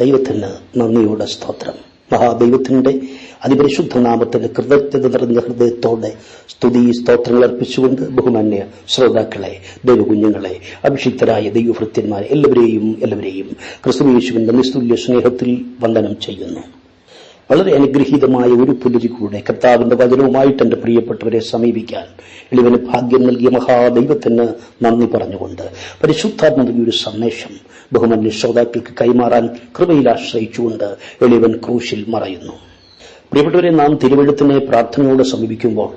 ദൈവത്തിന് നന്ദിയുടെ സ്തോത്രം. മഹാദൈവത്തിന്റെ അതിപരിശുദ്ധ നാമത്തിന് കൃതജ്ഞത നിറഞ്ഞ ഹൃദയത്തോടെ സ്തുതി സ്തോത്രങ്ങൾ അർപ്പിച്ചുകൊണ്ട് ബഹുമാന്യ ശ്രോതാക്കളെ ദൈവകുഞ്ഞുങ്ങളെ അഭിഷിക്തരായ ദൈവഭൃത്യന്മാരെ എല്ലാവരെയും എല്ലാവരെയും ക്രിസ്തുയേശുവിന്റെ നിസ്തുല്യ സ്നേഹത്തിൽ വന്ദനം ചെയ്യുന്നു. വളരെ അനുഗ്രഹീതമായ ഒരു പുലരിക്കൂടെ കർത്താവിന്റെ വചനവുമായിട്ട് എന്റെ പ്രിയപ്പെട്ടവരെ സമീപിക്കാൻ എളിവന് ഭാഗ്യം നൽകിയ മഹാദൈവത്തിന് നന്ദി പറഞ്ഞുകൊണ്ട് പരിശുദ്ധാത്മ ഒരു സന്ദേശം ബഹുമാന്യ ശ്രോതാക്കൾക്ക് കൈമാറാൻ കൃപയിൽ ആശ്രയിച്ചുകൊണ്ട് എളിവൻ ക്രൂശിൽ മറയുന്നു. പ്രിയപ്പെട്ടവരെ നാം തിരുവഴുത്തിനെ പ്രാർത്ഥനയോട് സമീപിക്കുമ്പോൾ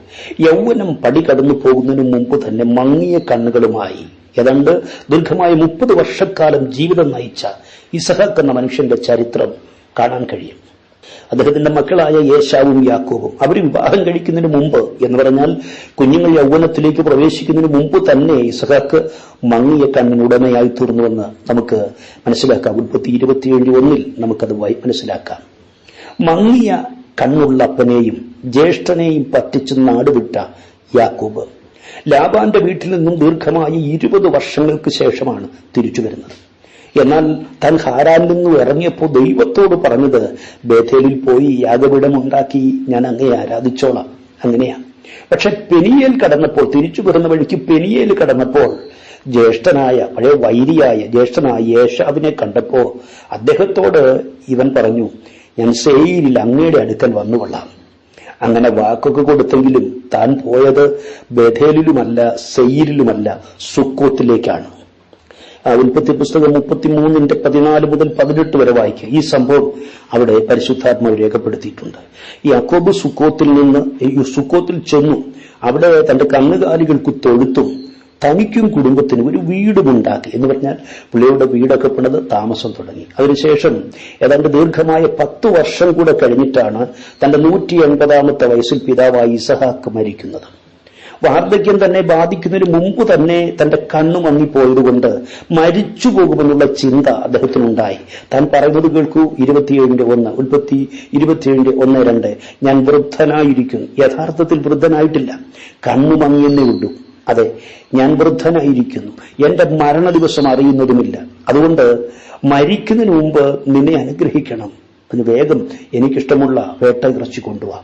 യൗവനം പടി കടന്നു പോകുന്നതിന് മുമ്പ് തന്നെ മങ്ങിയ കണ്ണുകളുമായി ഏതാണ്ട് ദീർഘമായ മുപ്പത് വർഷക്കാലം ജീവിതം നയിച്ച ഇസഹാക്ക് എന്ന മനുഷ്യന്റെ ചരിത്രം കാണാൻ കഴിയും. അദ്ദേഹത്തിന്റെ മക്കളായ യേശാവും യാക്കോബും അവർ വിവാഹം കഴിക്കുന്നതിന് മുമ്പ് എന്ന് പറഞ്ഞാൽ കുഞ്ഞുങ്ങൾ യൗവനത്തിലേക്ക് പ്രവേശിക്കുന്നതിന് മുമ്പ് തന്നെ ഇസഹാക്ക് മങ്ങിയ കണ്ണിനുടമയായി തീർന്നുവെന്ന് നമുക്ക് മനസ്സിലാക്കാം. ഉൽപ്പത്തി ഇരുപത്തിയേഴ് ഒന്നിൽ നമുക്കത് മനസ്സിലാക്കാം. മങ്ങിയ കണ്ണുള്ള അപ്പനെയും ജ്യേഷ്ഠനെയും പറ്റിച്ച് നാടുവിട്ട യാക്കോബ് ലാബാന്റെ വീട്ടിൽ നിന്നും ദീർഘമായി ഇരുപത് വർഷങ്ങൾക്ക് ശേഷമാണ് തിരിച്ചു വരുന്നത്. എന്നാൽ താൻ ഹാരാൻ നിന്ന് ഇറങ്ങിയപ്പോൾ ദൈവത്തോട് പറഞ്ഞത് ബേഥേലിൽ പോയി യാഗപീഠമുണ്ടാക്കി ഞാൻ അങ്ങേ ആരാധിച്ചോളാം. അങ്ങനെയാ. പക്ഷെ പെനിയേൽ കടന്നപ്പോൾ തിരിച്ചു വരുന്ന വഴിക്ക് പെനിയേൽ കടന്നപ്പോൾ ജ്യേഷ്ഠനായ പഴയ വൈരിയായ ജ്യേഷ്ഠനായ യേശാവിനെ കണ്ടപ്പോ അദ്ദേഹത്തോട് ഇവൻ പറഞ്ഞു ഞാൻ സെയിലിൽ അങ്ങയുടെ അടുക്കൽ വന്നുകൊള്ളാം. അങ്ങനെ വാക്കൊക്കെ കൊടുത്തെങ്കിലും താൻ പോയത് ബഥേലിലുമല്ല സെയിലിലുമല്ല സുക്കോത്തിലേക്കാണ്. ഉൽപ്പത്തി പുസ്തകം മുപ്പത്തിമൂന്നിന്റെ പതിനാല് മുതൽ പതിനെട്ട് വരെ വായിക്കുക. ഈ സംഭവം അവിടെ പരിശുദ്ധാത്മാവ് രേഖപ്പെടുത്തിയിട്ടുണ്ട്. ഈ അക്കോബ് സുക്കോത്തിൽ നിന്ന് സുക്കോത്തിൽ ചെന്നു. അവിടെ തന്റെ കന്നുകാലികൾക്ക് തൊഴുത്തും തനിക്കും കുടുംബത്തിനും ഒരു വീടുമുണ്ടാക്കി എന്ന് പറഞ്ഞാൽ പുള്ളിയുടെ വീടൊക്കെ പണിത് താമസം തുടങ്ങി. അതിനുശേഷം ഏതാണ്ട് ദീർഘമായ പത്ത് വർഷം കൂടെ കഴിഞ്ഞിട്ടാണ് തന്റെ നൂറ്റി എൺപതാമത്തെ വയസ്സിൽ പിതാവായി ഇസഹാക്ക് മരിക്കുന്നത്. വാർദ്ധക്യം തന്നെ ബാധിക്കുന്നതിന് മുമ്പ് തന്നെ തന്റെ കണ്ണു മങ്ങിപ്പോയതുകൊണ്ട് മരിച്ചു പോകുമെന്നുള്ള ചിന്ത അദ്ദേഹത്തിനുണ്ടായി. താൻ പറയുന്നത് കേൾക്കൂ. ഇരുപത്തിയേഴിന്റെ ഒന്ന് ഉൽപ്പത്തി ഇരുപത്തിയേഴിന്റെ ഒന്ന് രണ്ട്. ഞാൻ വൃദ്ധനായിരിക്കും. യഥാർത്ഥത്തിൽ വൃദ്ധനായിട്ടില്ല. കണ്ണു മങ്ങിയെന്നേ ഉള്ളൂ. അതെ ഞാൻ വൃദ്ധനായിരിക്കുന്നു. എന്റെ മരണ ദിവസം അറിയുന്നതുമില്ല. അതുകൊണ്ട് മരിക്കുന്നതിന് മുമ്പ് നിന്നെ അനുഗ്രഹിക്കണം. അതിന് വേഗം എനിക്കിഷ്ടമുള്ള വേട്ട ഇറച്ചി കൊണ്ടുപോവാ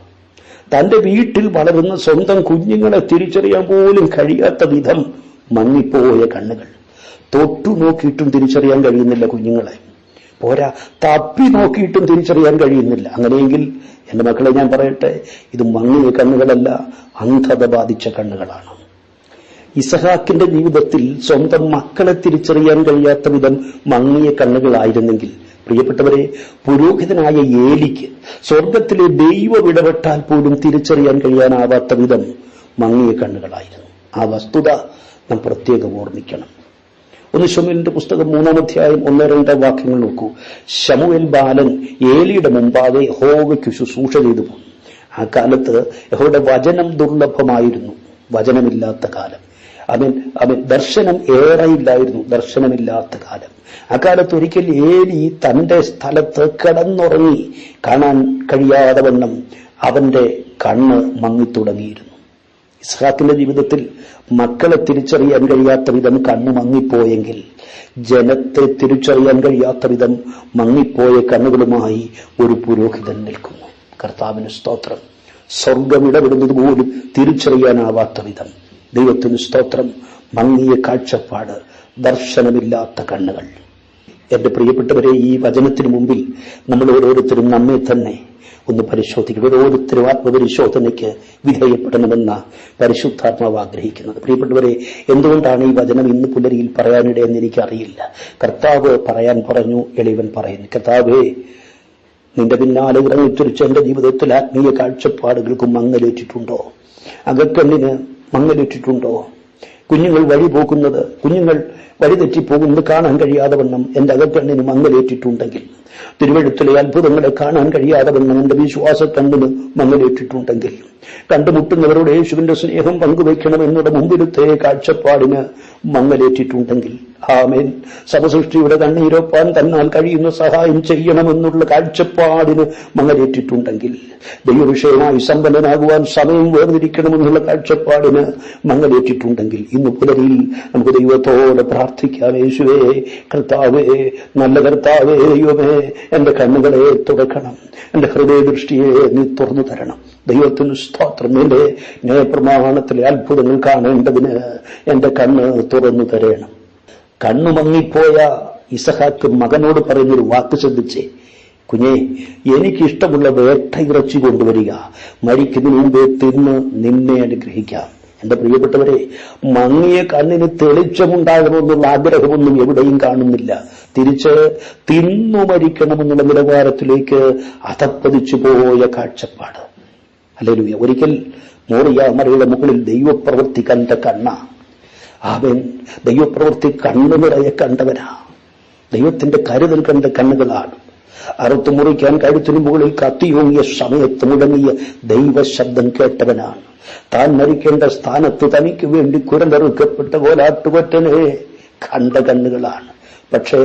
തന്റെ വീട്ടിൽ വളരുന്ന സ്വന്തം കുഞ്ഞുങ്ങളെ തിരിച്ചറിയാൻ പോലും കഴിയാത്ത വിധം മങ്ങിപ്പോയ കണ്ണുകൾ. തൊട്ടു നോക്കിയിട്ടും തിരിച്ചറിയാൻ കഴിയുന്നില്ല കുഞ്ഞുങ്ങളെ. പോരാ തപ്പി നോക്കിയിട്ടും തിരിച്ചറിയാൻ കഴിയുന്നില്ല. അങ്ങനെയെങ്കിൽ എന്റെ മക്കളെ ഞാൻ പറയട്ടെ ഇത് മങ്ങിയ കണ്ണുകളല്ല അന്ധത ബാധിച്ച കണ്ണുകളാണ്. ഇസഹാക്കിന്റെ ജീവിതത്തിൽ സ്വന്തം മക്കളെ തിരിച്ചറിയാൻ കഴിയാത്ത വിധം മങ്ങിയ കണ്ണുകളായിരുന്നെങ്കിൽ പ്രിയപ്പെട്ടവരെ പുരോഹിതനായ ഏലിക്ക് സ്വർഗത്തിലെ ദൈവം ഇടപെട്ടാൽ പോലും തിരിച്ചറിയാൻ കഴിയാനാവാത്ത വിധം മങ്ങിയ കണ്ണുകളായിരുന്നു. ആ വസ്തുത നാം പ്രത്യേകം ഓർമ്മിക്കണം. ഒന്ന് ഷമുലിന്റെ പുസ്തകം മൂന്നാം അധ്യായം ഒന്നോ രണ്ടോ വാക്യങ്ങൾ നോക്കൂ. ശമുവൽ ബാലൻ ഏലിയുടെ മുമ്പാകെ ഹോവയ്ക്ക് ശുശ്രൂഷ ചെയ്തു പോകും ആ കാലത്ത് യഹോയുടെ വചനം ദുർലഭമായിരുന്നു. വചനമില്ലാത്ത കാലം. അവൻ അവൻ ദർശനം ഏറെ ഏറെയില്ലായിരുന്നു ദർശനമില്ലാത്ത കാലം. അക്കാലത്ത് ഒരിക്കൽ ഏലി തന്റെ സ്ഥലത്ത് കിടന്നുറങ്ങി കാണാൻ കഴിയാതെ വണ്ണം അവന്റെ കണ്ണ് മങ്ങിത്തുടങ്ങിയിരുന്നു. ഇസ്ഹാക്കിന്റെ ജീവിതത്തിൽ മക്കളെ തിരിച്ചറിയാൻ കഴിയാത്ത വിധം കണ്ണ് മങ്ങിപ്പോയെങ്കിൽ ജനത്തെ തിരിച്ചറിയാൻ കഴിയാത്ത വിധം മങ്ങിപ്പോയ കണ്ണുകളുമായി ഒരു പുരോഹിതൻ നിൽക്കുന്നു. കർത്താവിന് സ്തോത്രം. സ്വർഗം ഇടപെടുന്നത് പോലും തിരിച്ചറിയാനാവാത്ത വിധം ദൈവത്തിന് സ്തോത്രം മങ്ങിയ കാഴ്ചപ്പാട് ദർശനമില്ലാത്ത കണ്ണുകൾ. എന്റെ പ്രിയപ്പെട്ടവരെ ഈ വചനത്തിന് മുമ്പിൽ നമ്മൾ ഓരോരുത്തരും നമ്മെ തന്നെ ഒന്ന് പരിശോധിക്കും ഓരോരുത്തരും ആത്മപരിശോധനയ്ക്ക് വിധേയപ്പെടണമെന്ന പരിശുദ്ധാത്മാവ് ആഗ്രഹിക്കുന്നത്. പ്രിയപ്പെട്ടവരെ എന്തുകൊണ്ടാണ് ഈ വചനം ഇന്ന് പുലരിയിൽ പറയാനിടയെന്ന് എനിക്കറിയില്ല. കർത്താവ് പറയാൻ പറഞ്ഞു എളിവൻ പറയുന്നു. കർത്താവേ നിന്റെ പിന്നാലെ ഇറങ്ങിത്തിരിച്ച എന്റെ ജീവിതത്തിൽ ആത്മീയ കാഴ്ചപ്പാടുകൾക്കും മങ്ങലേറ്റിട്ടുണ്ടോ? അകക്കണ്ണിന് മങ്ങലേറ്റിട്ടുണ്ടോ കുഞ്ഞുങ്ങൾ വഴി പോകുന്നത് കുഞ്ഞുങ്ങൾ വഴി തെറ്റിപ്പോകുന്നത് കാണാൻ കഴിയാതെ വണ്ണം എന്റെ അകക്കണ്ണിന് മങ്ങലേറ്റിട്ടുണ്ടെങ്കിൽ തിരുവഴുത്തിലെ അത്ഭുതങ്ങളെ കാണാൻ കഴിയാതെ വണ്ണം എന്റെ വിശ്വാസ കണ്ണിന് മങ്ങലേറ്റിട്ടുണ്ടെങ്കിൽ കണ്ടുമുട്ടുന്നവരോട് യേശുവിന്റെ സ്നേഹം പങ്കുവയ്ക്കണം എന്നുള്ള മുമ്പിലത്തെ കാഴ്ചപ്പാടിന് മങ്ങലേറ്റിട്ടുണ്ടെങ്കിൽ ആമേൻ. സമസൃഷ്ടിയുടെ കണ്ണീരൊപ്പാൻ തന്നാൽ കഴിയുന്ന സഹായം ചെയ്യണമെന്നുള്ള കാഴ്ചപ്പാടിന് മങ്ങലേറ്റിട്ടുണ്ടെങ്കിൽ ദൈവവിഷയമായി സമ്പന്നനാകുവാൻ സമയം വേർതിരിക്കണമെന്നുള്ള കാഴ്ചപ്പാടിന് മങ്ങലേറ്റിട്ടുണ്ടെങ്കിൽ ഇന്ന് പുലരിൽ നമുക്ക് ദൈവത്തോടെ പ്രാർത്ഥിക്കാം യേശുവേ കർത്താവേ നല്ല കർത്താവേ ദൈവമേ എന്റെ കണ്ണുകളെ തുറക്കണം എന്റെ ഹൃദയദൃഷ്ടിയെ നീ തുറന്നു തരണം. ദൈവത്തിന് സ്തോത്രം. എന്റെ ന്യായപ്രമാണത്തിലെ അത്ഭുതങ്ങൾ കാണേണ്ടതിന് എന്റെ കണ്ണ് തുറന്നു തരണം. കണ്ണു മങ്ങിപ്പോയ ഇസഹാക്ക് മകനോട് പറയുന്നൊരു വാക്ക് ശ്രദ്ധിച്ചേ. കുഞ്ഞെ എനിക്കിഷ്ടമുള്ള വേട്ട ഇറച്ചി കൊണ്ടുവരിക. മരിക്കുന്നതിന് മുമ്പേ തിന്ന് നിന്നെ അനുഗ്രഹിക്കാം. എന്റെ പ്രിയപ്പെട്ടവരെ മങ്ങിയ കണ്ണിന് തെളിച്ചമുണ്ടാകണമെന്നുള്ള ആഗ്രഹമൊന്നും എവിടെയും കാണുന്നില്ല. തിരിച്ച് തിന്നു മരിക്കണമെന്നുള്ള നിലവാരത്തിലേക്ക് അധപ്പതിച്ചു പോയ കാഴ്ചപ്പാട്. അല്ലെങ്കിൽ ഒരിക്കൽ മോറിയ മുകളിൽ ദൈവപ്രവൃത്തി കണ്ട കണ്ണ. അവൻ ദൈവപ്രവൃത്തി കണ്ണു നിറയെ കണ്ടവനാ. ദൈവത്തിന്റെ കരുതൽ കണ്ട കണ്ണുകളാണ്. അറുത്തു മുറിക്കാൻ കഴുത്തിനു മുകളിൽ കത്തിയോങ്ങിയ സമയത്ത് മുടങ്ങിയ ദൈവശബ്ദം കേട്ടവനാണ്. താൻ മരിക്കേണ്ട സ്ഥാനത്ത് തനിക്ക് വേണ്ടി കുരലെറുക്കപ്പെട്ട കോലാട്ടുകൊറ്റനെ കണ്ട കണ്ണുകളാണ്. പക്ഷേ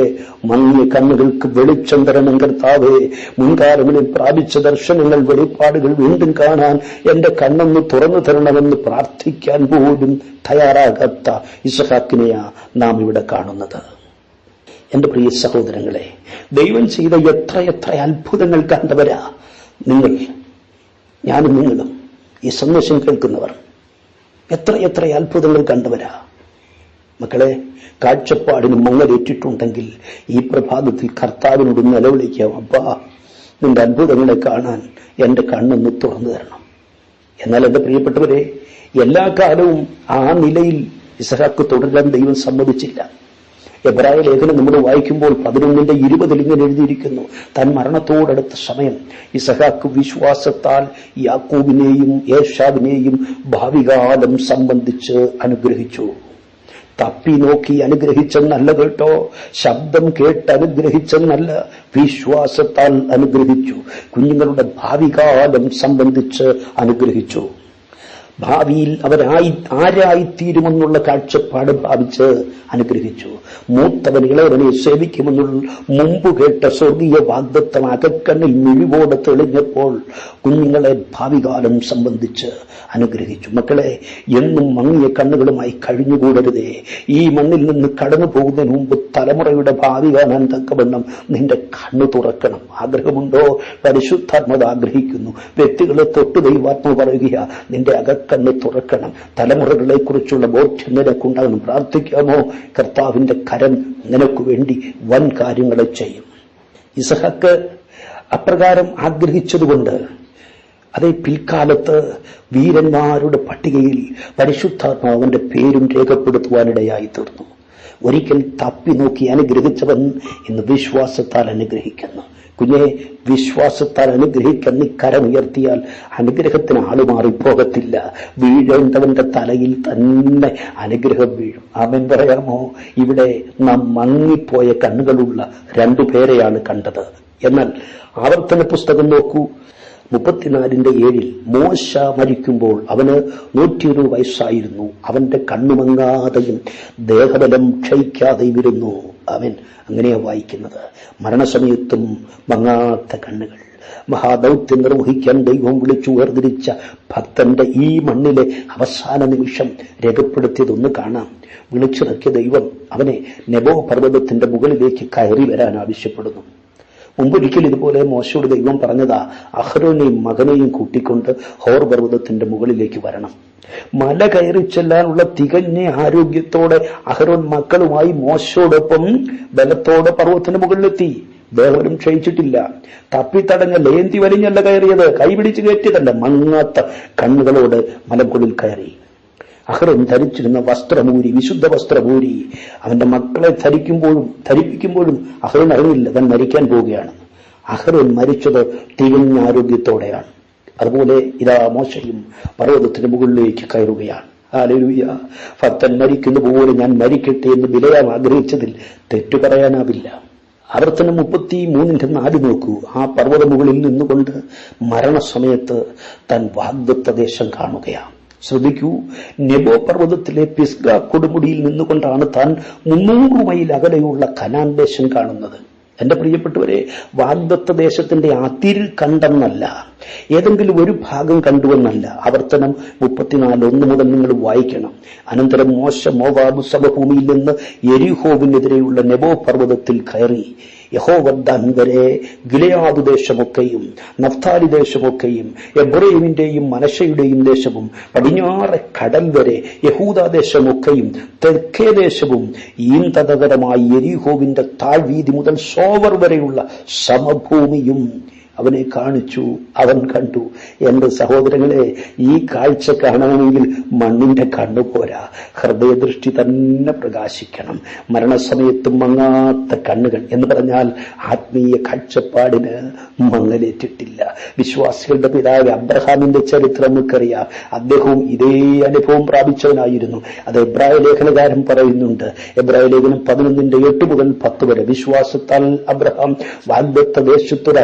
മങ്ങിയ കണ്ണുകൾക്ക് വെളിച്ചം തരണം കർത്താവേ മുൻകാലങ്ങളിൽ പ്രാപിച്ച ദർശനങ്ങൾ വെളിപ്പാടുകൾ വീണ്ടും കാണാൻ എന്റെ കണ്ണൊന്ന് തുറന്നു തരണമെന്ന് പ്രാർത്ഥിക്കാൻ പോലും തയ്യാറാകാത്ത ഇസഹാക്കിനെയാ നാം ഇവിടെ കാണുന്നത്. എന്റെ പ്രിയ സഹോദരങ്ങളെ ദൈവം ചെയ്ത എത്ര അത്ഭുതങ്ങൾ കണ്ടവരാ നിങ്ങൾ ഞാനും നിങ്ങളും. ഈ സന്ദേശം കേൾക്കുന്നവർ. എത്ര എത്ര അത്ഭുതങ്ങൾ കണ്ടവരാ. മക്കളെ കാഴ്ചപ്പാടിന് മുങ്ങലേറ്റിട്ടുണ്ടെങ്കിൽ ഈ പ്രഭാതത്തിൽ കർത്താവിനോട് നിലവിളിക്കാം. അപ്പാ നിന്റെ അത്ഭുതങ്ങളെ കാണാൻ എന്റെ കണ്ണൊന്ന് തുറന്നു തരണം. എന്നാൽ എന്റെ പ്രിയപ്പെട്ടവരെ എല്ലാ കാലവും ആ നിലയിൽ ഇസഹാക്ക് തുടരാൻ ദൈവം സമ്മതിച്ചില്ല. എബ്രായ ലേഖനം നമ്മൾ വായിക്കുമ്പോൾ പതിനൊന്നിന്റെ ഇരുപതിൽ ഇങ്ങനെ എഴുതിയിരിക്കുന്നു. താൻ മരണത്തോടടുത്ത സമയം ഇസഹാക്ക് വിശ്വാസത്താൽ യാക്കൂബിനെയും യേശാവിനെയും ഭാവികാലം സംബന്ധിച്ച് അനുഗ്രഹിച്ചു. തപ്പി നോക്കി അനുഗ്രഹിച്ചെന്നല്ല കേട്ടോ. ശബ്ദം കേട്ട് അനുഗ്രഹിച്ചെന്നല്ല വിശ്വാസത്താൽ അനുഗ്രഹിച്ചു. കുഞ്ഞുങ്ങളുടെ ഭാവികാലം സംബന്ധിച്ച് അനുഗ്രഹിച്ചു. ഭാവിയിൽ അവരായി ആരായിത്തീരുമെന്നുള്ള കാഴ്ചപ്പാട് ഭാവിച്ച് അനുഗ്രഹിച്ചു. മൂത്തവൻ ഇളയവനെ സേവിക്കുമെന്നുള്ള മുമ്പ് കേട്ട സ്വർഗീയ വാഗ്ദത്തം അകക്കണ്ണിൽ മിഴിവോടെ തെളിഞ്ഞപ്പോൾ കുഞ്ഞുങ്ങളെ ഭാവികാലം സംബന്ധിച്ച് അനുഗ്രഹിച്ചു. മക്കളെ എന്നും മങ്ങിയ കണ്ണുകളുമായി കഴിഞ്ഞുകൂടരുതേ. ഈ മണ്ണിൽ നിന്ന് കടന്നു പോകുന്നതിന് മുമ്പ് തലമുറയുടെ ഭാവി കാണാൻ തക്കവണ്ണം നിന്റെ കണ്ണു തുറക്കണം. ആഗ്രഹമുണ്ടോ? പരിശുദ്ധാത്മത ആഗ്രഹിക്കുന്നു. വ്യക്തികളെ തൊട്ട് ദൈവാത്മ പറയുക നിന്റെ അകക്കണ്ണ് തുറക്കണം. തലമുറകളെ കുറിച്ചുള്ള ബോധ്യം നിനക്കുണ്ടാകണം പ്രാർത്ഥിക്കാമോ? കർത്താവിന്റെ കരം നിനക്ക് വേണ്ടി വൻ കാര്യങ്ങളെ ചെയ്യും. ഇസഹക്ക് അപ്രകാരം ആഗ്രഹിച്ചതുകൊണ്ട് അതേ പിൽക്കാലത്ത് വീരന്മാരുടെ പട്ടികയിൽ പരിശുദ്ധാത്മാവന്റെ പേരും രേഖപ്പെടുത്തുവാനിടയായി തീർന്നു ഒരിക്കൽ തപ്പി നോക്കി അനുഗ്രഹിച്ചവൻ ഇന്ന് വിശ്വാസത്താൽ അനുഗ്രഹിക്കുന്നു. കുഞ്ഞെ വിശ്വാസത്താൽ അനുഗ്രഹിക്കാൻ നീ കരമുയർത്തിയാൽ അനുഗ്രഹത്തിന് ആൾ മാറിപ്പോകത്തില്ല വീഴേണ്ടവന്റെ തലയിൽ തന്നെ അനുഗ്രഹം വീഴും. അവൻ പറയാമോ? ഇവിടെ നാം മങ്ങിപ്പോയ കണ്ണുകളുള്ള രണ്ടു പേരെയാണ് കണ്ടത്. എന്നാൽ ആവർത്തന പുസ്തകം നോക്കൂ. മുപ്പത്തിനാലിന്റെ ഏഴിൽ മോശ മരിക്കുമ്പോൾ അവന് നൂറ്റിയൊരു വയസ്സായിരുന്നു. അവന്റെ കണ്ണുമങ്ങാതെയും ദേഹബലം ക്ഷയിക്കാതെയും ഇരുന്നു അവൻ അങ്ങനെയാ വായിക്കുന്നത്. മരണസമയത്തും മങ്ങാത്ത കണ്ണുകൾ. മഹാദൗത്യം നിർവഹിക്കാൻ ദൈവം വിളിച്ചു വേർതിരിച്ച ഭക്തന്റെ ഈ മണ്ണിലെ അവസാന നിമിഷം രേഖപ്പെടുത്തിയതൊന്ന് കാണാം. വിളിച്ചിറക്കിയ ദൈവം അവനെ നെബോ പർവതത്തിന്റെ മുകളിലേക്ക് കയറി വരാൻ ആവശ്യപ്പെടുന്നു. മുമ്പൊരിക്കൽ ഇതുപോലെ മോശയോട് ദൈവം പറഞ്ഞതാ അഹ്റോനെയും മകനെയും കൂട്ടിക്കൊണ്ട് ഹോർ പർവതത്തിന്റെ മുകളിലേക്ക് വരണം. മല കയറി ചെല്ലാനുള്ള തികഞ്ഞ ആരോഗ്യത്തോടെ അഹ്റോൻ മക്കളുമായി മോശയോടൊപ്പം ബലത്തോടെ പർവതത്തിന്റെ മുകളിലെത്തി. ദേവനും ക്ഷയിച്ചിട്ടില്ല. തപ്പിത്തടഞ്ഞ ലേന്തി വലിഞ്ഞല്ല കയറിയത്. കൈപിടിച്ച് കയറ്റിയതല്ല മങ്ങാത്ത കണ്ണുകളോട് മലമുകളിൽ കയറി. അഹ്റൻ ധരിച്ചിരുന്ന വസ്ത്രഭൂരി വിശുദ്ധ വസ്ത്രഭൂരി അവന്റെ മക്കളെ ധരിക്കുമ്പോഴും ധരിപ്പിക്കുമ്പോഴും അഹ്റൻ അറിഞ്ഞില്ല താൻ മരിക്കാൻ പോവുകയാണ്. അഹ്റൻ മരിച്ചത് തികഞ്ഞ ആരോഗ്യത്തോടെയാണ്. അതുപോലെ ഇതാ മോശയും പർവതത്തിന് മുകളിലേക്ക് കയറുകയാണ്. ഭക്തൻ മരിക്കുന്ന പോലെ ഞാൻ മരിക്കട്ടെ എന്ന് വിലയാൻ ആഗ്രഹിച്ചതിൽ തെറ്റു പറയാനാവില്ല. ആവർത്തനം മുപ്പത്തി മൂന്നിന്റെ നാല് നോക്കൂ. ആ പർവത മുകളിൽ നിന്നുകൊണ്ട് മരണസമയത്ത് താൻ വാഗ്ദത്ത ദേശം കാണുകയാണ്. ശ്രദ്ധിക്കൂ. നെബോ പർവതത്തിലെ പിസ്ഗ കൊടുമുടിയിൽ നിന്നുകൊണ്ടാണ് താൻ മുന്നൂറ് മൈൽ അകലെയുള്ള കനാൻ ദേശം കാണുന്നത്. എന്റെ പ്രിയപ്പെട്ടവരെ വാഗ്ദത്ത ദേശത്തിന്റെ അതിരിൽ കണ്ടെന്നല്ല. ഏതെങ്കിലും ഒരു ഭാഗം കണ്ടുവെന്നല്ല ആവർത്തനം മുപ്പത്തിനാല് ഒന്ന് മുതൽ നിങ്ങൾ വായിക്കണം. അനന്തരം മോശ മോവാബ് സമഭൂമിയിൽ നിന്ന് എരിഹോവിനെതിരെയുള്ള നെബോ പർവതത്തിൽ കയറി. യഹോവദ്ദാൻ വരെ ഗിലയാദ് ദേശമൊക്കെയും നഫ്താലി ദേശമൊക്കെയും എബ്രഹീമിന്റെയും മനശയുടെയും ദേശവും പടിഞ്ഞാറെ കടൽ വരെ യഹൂദ ദേശമൊക്കെയും തെക്കേ ദേശവും ഈന്തതകരമായി എരിഹോവിന്റെ താഴ്വീതി മുതൽ സോവർ വരെയുള്ള സമഭൂമിയും അവനെ കാണിച്ചു അവൻ കണ്ടു. എന്റെ സഹോദരങ്ങളെ ഈ കാഴ്ച കാണണമെങ്കിൽ മണ്ണിന്റെ കണ്ണു പോരാ. ഹൃദയദൃഷ്ടി തന്നെ പ്രകാശിക്കണം. മരണസമയത്തും മങ്ങാത്ത കണ്ണുകൾ എന്ന് പറഞ്ഞാൽ ആത്മീയ കാഴ്ചപ്പാടിന് മങ്ങലേറ്റിട്ടില്ല. വിശ്വാസികളുടെ പിതാവ് അബ്രഹാമിന്റെ ചരിത്രം നമുക്കറിയാം. അദ്ദേഹവും ഇതേ അനുഭവം പ്രാപിച്ചവനായിരുന്നു. അത് എബ്രായ ലേഖനകാരൻ പറയുന്നുണ്ട്. എബ്രായ ലേഖനം പതിനൊന്നിന്റെ എട്ട് മുതൽ പത്ത് വരെ. വിശ്വാസത്താൽ അബ്രഹാം വാഗ്ദത്ത ദേശത്തൊരു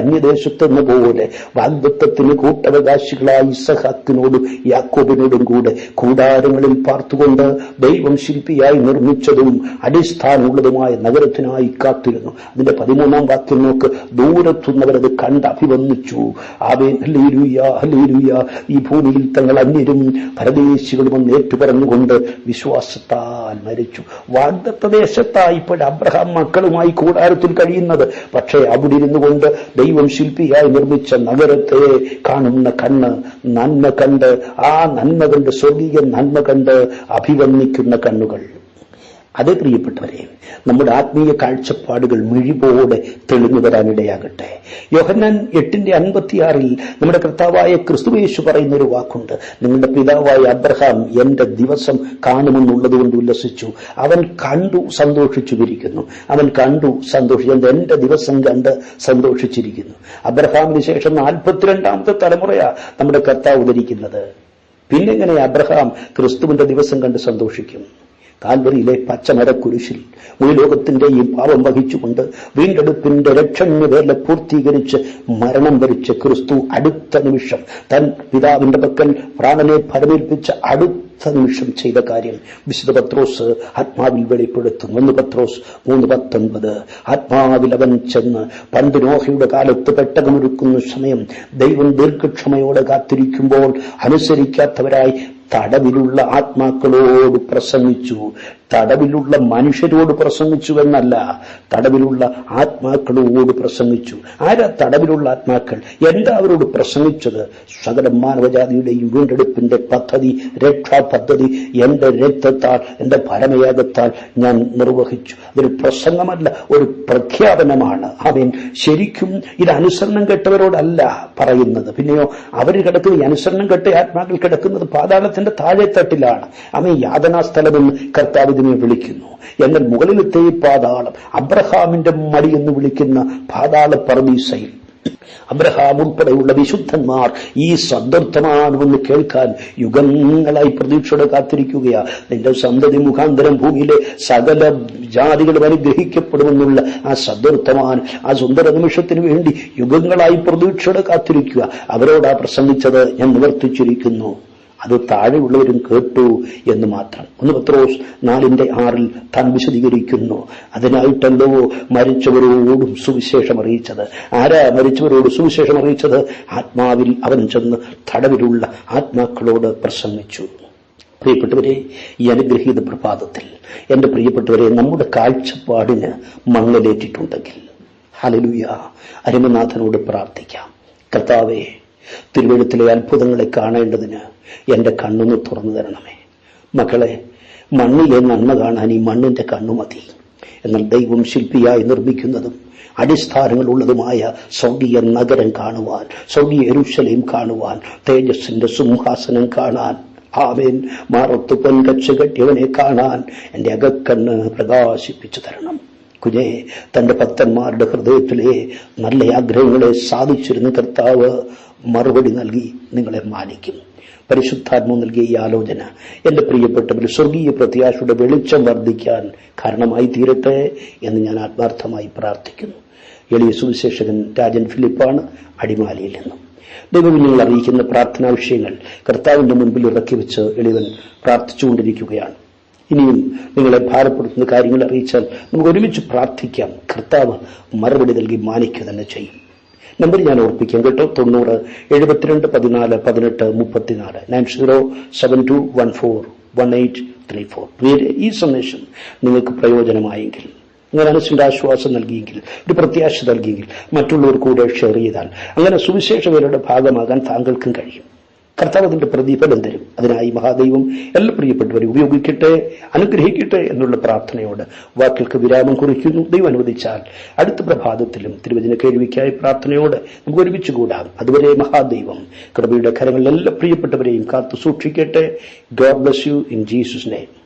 അന്യദേശത്തെന്ന പോലെ. വാഗ്ദത്വത്തിന് കൂട്ടവകാശികളായ ഇസഹാക്കിനോടും യാക്കോബിനോടും കൂടെ കൂടാരങ്ങളിൽ പാർത്തുകൊണ്ട് ദൈവം ശില്പിയായി നിർമ്മിച്ചതും അടിസ്ഥാനമുള്ളതുമായ നഗരത്തിനായി കാത്തിരുന്നു. അതിന്റെ പതിമൂന്നാം വാക്യം നോക്ക്. ദൂരത്തുന്നവരത് കണ്ട് അഭിവന്ദിച്ചു ആവേൻ ഹലേരുയ ഹലേരുയ ഈ ഭൂമിയിൽ തങ്ങൾ അന്യരും പരദേശികളും എന്ന് ഏറ്റുപറഞ്ഞുകൊണ്ട് വിശ്വാസത്താൽ മരിച്ചു. വാഗ്ദപ്രദേശത്തായി ഇപ്പോൾ അബ്രഹാം മക്കളുമായി കൂടാരത്തിൽ കഴിയുന്നത്. പക്ഷേ അവിടെ ഇരുന്നു കൊണ്ട് ദൈവം ശില്പിയായി നിർമ്മിച്ച നഗരത്തെ കാണുന്ന കണ്ണ് നന്മ കണ്ട് ആ നന്മ കണ്ട് സ്വർഗീയ നന്മ കണ്ട് അഭിവന്ദിക്കുന്ന കണ്ണുകൾ. അതേ പ്രിയപ്പെട്ടവരെ നമ്മുടെ ആത്മീയ കാഴ്ചപ്പാടുകൾ മിഴിപോടെ തെളിഞ്ഞു വരാനിടയാകട്ടെ. യോഹന്നാൻ എട്ടിന്റെ അൻപത്തിയാറിൽ നമ്മുടെ കർത്താവായ ക്രിസ്തുവേശു പറയുന്ന ഒരു വാക്കുണ്ട്. നിങ്ങളുടെ പിതാവായ അബ്രഹാം എന്റെ ദിവസം കാണുമെന്നുള്ളത് കൊണ്ട് ഉല്ലസിച്ചു. അവൻ കണ്ടു സന്തോഷിച്ചുമിരിക്കുന്നു. അവൻ കണ്ടു സന്തോഷിച്ചു എന്റെ ദിവസം കണ്ട് സന്തോഷിച്ചിരിക്കുന്നു. അബ്രഹാമിന് ശേഷം നാൽപ്പത്തിരണ്ടാമത്തെ തലമുറയാ നമ്മുടെ കർത്താവ് ഉദരിക്കുന്നത് പിന്നെങ്ങനെ അബ്രഹാം ക്രിസ്തുവിന്റെ ദിവസം കണ്ട് സന്തോഷിക്കും? കാൽവറിയിലെ പച്ചമരക്കുരിശിൽ ഈ പാപം വഹിച്ചുകൊണ്ട് വീണ്ടെടുപ്പിന്റെ രക്ഷണ വേല പൂർത്തീകരിച്ച് മരണം വരിച്ച ക്രിസ്തു അടുത്ത നിമിഷം തൻ പിതാവിന്റെ പക്കൽ പ്രാണനെ ഫലമേൽപ്പിച്ച അടുത്ത നിമിഷം ചെയ്ത കാര്യം വിശുദ്ധ പത്രോസ് ആത്മാവിൽ വെളിപ്പെടുത്തുന്നു. ഒന്ന് പത്രോസ് മൂന്ന് പത്തൊൻപത്. ആത്മാവിൽ അവൻ ചെന്ന് പണ്ട് നോഹയുടെ കാലത്ത് പെട്ടകമൊരുക്കുന്ന സമയം ദൈവം ദീർഘക്ഷമയോടെ കാത്തിരിക്കുമ്പോൾ അനുസരിക്കാത്തവരായി തടവിലുള്ള ആത്മാക്കളോട് പ്രസംഗിച്ചു. തടവിലുള്ള മനുഷ്യരോട് പ്രസംഗിച്ചു എന്നല്ല തടവിലുള്ള ആത്മാക്കളോട് പ്രസംഗിച്ചു. ആരാ തടവിലുള്ള ആത്മാക്കൾ? എന്താ അവരോട് പ്രസംഗിച്ചത്? സകല മാനവജാതിയുടെയും വീണ്ടെടുപ്പിന്റെ പദ്ധതി രക്ഷാ പദ്ധതി എന്റെ രക്തത്താൽ എന്റെ പരമയാഗത്താൽ ഞാൻ നിർവഹിച്ചു. അതൊരു പ്രസംഗമല്ല ഒരു പ്രഖ്യാപനമാണ്. അവൻ ശരിക്കും ഇത് അനുസരണം കെട്ടവരോടല്ല പറയുന്നത്. പിന്നെയോ അവർ കിടക്കുന്ന അനുസരണം കെട്ട ആത്മാക്കൾ കിടക്കുന്നത് പാതാളത്തിന്റെ താഴെത്തട്ടിലാണ്. അവൻ യാതനാ സ്ഥലമെന്ന് കർത്താവ് ഇതിനെ വിളിക്കുന്നു. എന്നാൽ മുകളിലത്തെ പാതാളം. അബ്രഹാമിന്റെ മടി എന്ന് വിളിക്കുന്ന പാതാള പറദീസയിൽ അബ്രഹാം ഉൾപ്പെടെയുള്ള വിശുദ്ധന്മാർ ഈ സന്ദർഭമാണെന്ന് കേൾക്കാൻ യുഗങ്ങളായി പ്രതീക്ഷയോടെ കാത്തിരിക്കുകയാണ് നിന്റെ സന്തതി മുഖാന്തരം ഭൂമിയിലെ സകല ജാതികളും അനുഗ്രഹിക്കപ്പെടുമെന്നുള്ള ആ സദ്വർത്തമാൻ ആ സുന്ദര നിമിഷത്തിന് വേണ്ടി യുഗങ്ങളായി പ്രതീക്ഷയോടെ കാത്തിരിക്കുക. അവരോടാ പ്രസംഗിച്ചത് ഞാൻ നിവർത്തിച്ചിരിക്കുന്നു. അത് താഴെയുള്ളവരും കേട്ടു എന്ന് മാത്രം. ഒന്ന് പത്രോസ് നാലിന്റെ ആറിൽ താൻ വിശദീകരിക്കുന്നു. അതിനായിട്ടല്ലോ മരിച്ചവരോടും സുവിശേഷം അറിയിച്ചത്. ആരാ മരിച്ചവരോട് സുവിശേഷം അറിയിച്ചത്? ആത്മാവിൽ അവൻ ചെന്ന് തടവിലുള്ള ആത്മാക്കളോട് പ്രസംഗിച്ചു. പ്രിയപ്പെട്ടവരെ ഈ അനുഗ്രഹീത പ്രഭാതത്തിൽ എന്റെ പ്രിയപ്പെട്ടവരെ നമ്മുടെ കാഴ്ചപ്പാടിന് മങ്ങലേറ്റിട്ടുണ്ടെങ്കിൽ. ഹലലുയ അരുമനാഥനോട് പ്രാർത്ഥിക്കാം. കർത്താവെ തിരുവഴുത്തിലെ അത്ഭുതങ്ങളെ കാണേണ്ടതിന് എന്റെ കണ്ണൊന്ന് തുറന്നു തരണമേ. മക്കളെ മണ്ണിലെ നന്മ കാണാൻ ഈ മണ്ണിന്റെ കണ്ണു മതി. എന്നാൽ ദൈവം ശില്പിയായി നിർമ്മിക്കുന്നതും അടിസ്ഥാനങ്ങളുള്ളതുമായ സ്വർഗീയ നഗരം കാണുവാൻ സ്വർഗീയ എരുശലേം കാണുവാൻ തേജസ്സിന്റെ സിംഹാസനം കാണാൻ ആവേൻ മാറത്ത് പൊൻകച്ച് കെട്ടിയവനെ കാണാൻ എന്റെ അകക്കണ്ണ് പ്രകാശിപ്പിച്ചു തരണം. കുഞ്ഞെ തന്റെ ഭക്തന്മാരുടെ ഹൃദയത്തിലെ നല്ല ആഗ്രഹങ്ങളെ സാധിച്ചിരുന്ന കർത്താവ് മറുപടി നൽകി നിങ്ങളെ മാനിക്കും. പരിശുദ്ധാത്മ നൽകിയ ഈ ആലോചന എന്റെ പ്രിയപ്പെട്ടവർ സ്വർഗീയ പ്രത്യാശയുടെ വെളിച്ചം വർദ്ധിക്കാൻ കാരണമായി തീരട്ടെ എന്ന് ഞാൻ ആത്മാർത്ഥമായി പ്രാർത്ഥിക്കുന്നു. എളിയ സുവിശേഷകൻ രാജൻ ഫിലിപ്പാണ് അടിമാലിയിൽ നിന്നും. ദൈവം നിങ്ങൾ അറിയിക്കുന്ന പ്രാർത്ഥനാ വിഷയങ്ങൾ കർത്താവിന്റെ മുൻപിൽ ഇറക്കി വെച്ച് എളിവൻ പ്രാർത്ഥിച്ചുകൊണ്ടിരിക്കുകയാണ്. ഇനിയും നിങ്ങളെ ഭാരപ്പെടുത്തുന്ന കാര്യങ്ങൾ അറിയിച്ചാൽ നമുക്ക് ഒരുമിച്ച് പ്രാർത്ഥിക്കാം. കർത്താവ് മറുപടി നൽകി മാനിക്കുക തന്നെ ചെയ്യും. നമ്പർ ഞാൻ ഓർപ്പിക്കാം കേട്ടോ. തൊണ്ണൂറ് എഴുപത്തിരണ്ട് പതിനാല് പതിനെട്ട് മുപ്പത്തിനാല്. Nine zero seven two one four one eight three four ഈ സന്ദേശം നിങ്ങൾക്ക് പ്രയോജനമായെങ്കിൽ നിങ്ങൾ മനസ്സിന്റെ ആശ്വാസം നൽകിയെങ്കിൽ ഒരു പ്രത്യാശ നൽകിയെങ്കിൽ മറ്റുള്ളവർ കൂടെ ഷെയർ ചെയ്താൽ അങ്ങനെ സുവിശേഷകരുടെ ഭാഗമാകാൻ താങ്കൾക്കും കഴിയും. കർത്താവ് അതിന്റെ പ്രതിഫലം തരും. അതിനായി മഹാദൈവം എല്ലാ പ്രിയപ്പെട്ടവരെ ഉപയോഗിക്കട്ടെ അനുഗ്രഹിക്കട്ടെ എന്നുള്ള പ്രാർത്ഥനയോട് വാക്കുകൾക്ക് വിരാമം കുറിക്കുന്നു. ദൈവം അനുവദിച്ചാൽ അടുത്ത പ്രഭാതത്തിലും തിരുവചന കേൾവിക്കായി പ്രാർത്ഥനയോട് നമുക്ക് ഒരുമിച്ച് കൂടാം അതുവരെ മഹാദൈവം കൃപയുടെ കരങ്ങളിൽ എല്ലാ പ്രിയപ്പെട്ടവരെയും കാത്തു സൂക്ഷിക്കട്ടെ. God bless you in Jesus name